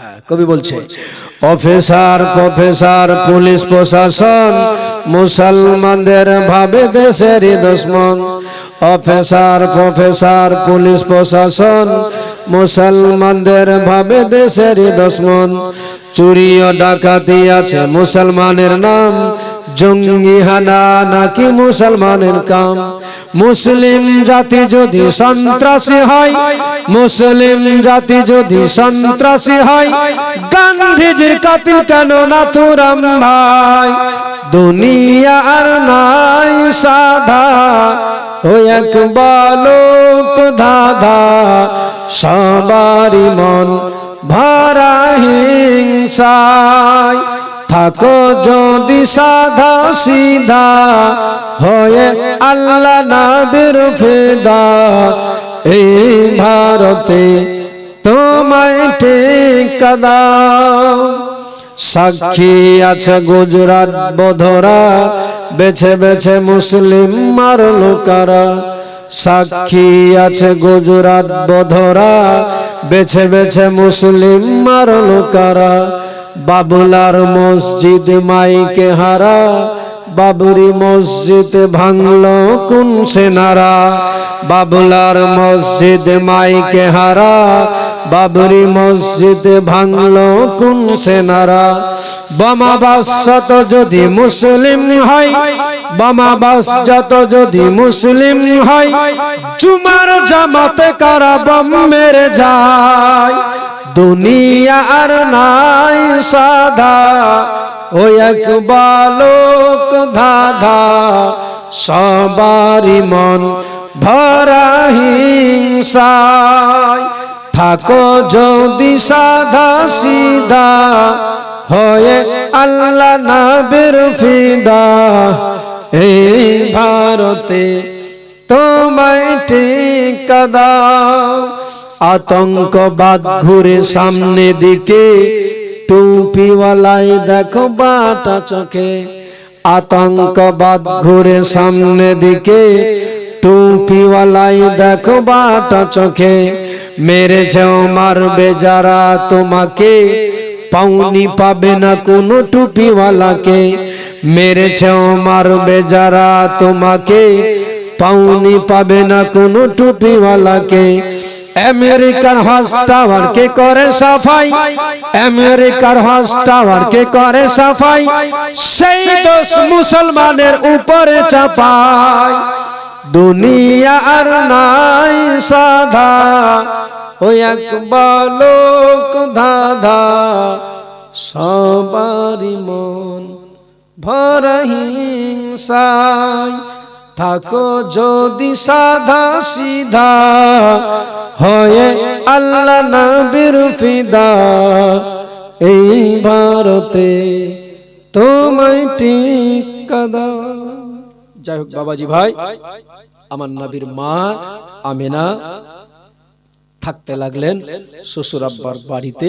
হ্যাঁ, কবি বলছে অফিসার প্রফেসর পুলিশ প্রশাসন মুসলমানদের ভাবে দেশের দুশ্মন। অফিসার প্রফেসর পুলিশ প্রশাসন মুসলমানদের ভাবে দেশের দুশ্মন। চুরি ও ডাকাতি আছে মুসলমানের নাম জঙ্গি হানা নাকি মুসলমানের কাম? মুসলিম জাতি যদি সন্ত্রাসী হয়, মুসলিম জাতি যদি সন্ত্রাসী হয়, গান্ধীজির কাতিল কেন না তুরাম ভাই? দুনিয়া আর নাই সাধা, ও এক বালক দাদা, সবারই মন ভরা হিংসায় থাকো যদি সাধা সিধা হয়ে আল্লাহ নাবির ফেদা। এই ভারতে তোমায় টেকাদা সাক্ষী আছে গুজরাট বধরা, বেছে বেছে মুসলিম মার লোকারা। সাক্ষী আছে গুজরাট বধরা, বেছে বেছে মুসলিম মার লোকারা। বাবুলার মসজিদ মাইকে হারা, বাবুরি মসজিদ ভাঙল কোন সেনারা বাবুলার মসজিদ মাইকে হারা, বাবরি মসজিদ ভাঙল কোন সেনারা বোমাবাস শত যদি মুসলিম হয় বোমাবাস যত যদি মুসলিম হয় চুমার জামাতে কারা বম মেরে যায়। দুনিয়া আর নাই সাধা ও এক বালক ধাধা সবারি মন ভরা হিংসায়। থাকো যদি সাধা সিধা, হয়ে আল্লাহ নাবির ফিদা। এই ভারতে তোমায় টিকাদা আতঙ্কবাদ ঘুরে সামনে দিকে টুপিওয়ালাই দেখো বাটা চোখে। আতঙ্কবাদ ঘুরে সামনে দিকে টুপিওয়ালাই দেখো বাটা চোখে। মেরেছে মারবে যারা তোমাকে পাউনি পাবে না কোনো টুপিওয়ালাকে। মেরেছে মারবে যারা তোমাকে পাউনি পাবে না কোনো টুপিওয়ালাকে। আমেরিকার হজ কে করে সাফাই? আমেরিকার হজ কে করে সাফাই? সেই দোষ মুসলমানের উপরে চাপায় দুনিয়া আর নাই সাধা। ও এক বালক দাদা সবারই মন ভরা হিংসায়। থাকো যদি সাধা সিধা। হয়ে আল্লাহ নবীর ফিদা। এই ভারতে তোমায় টিকাদা যাই হোক বাবাজি ভাই, আমার নবীর মা আমিনা থাকতে লাগলেন শ্বশুর আব্বার বাড়িতে।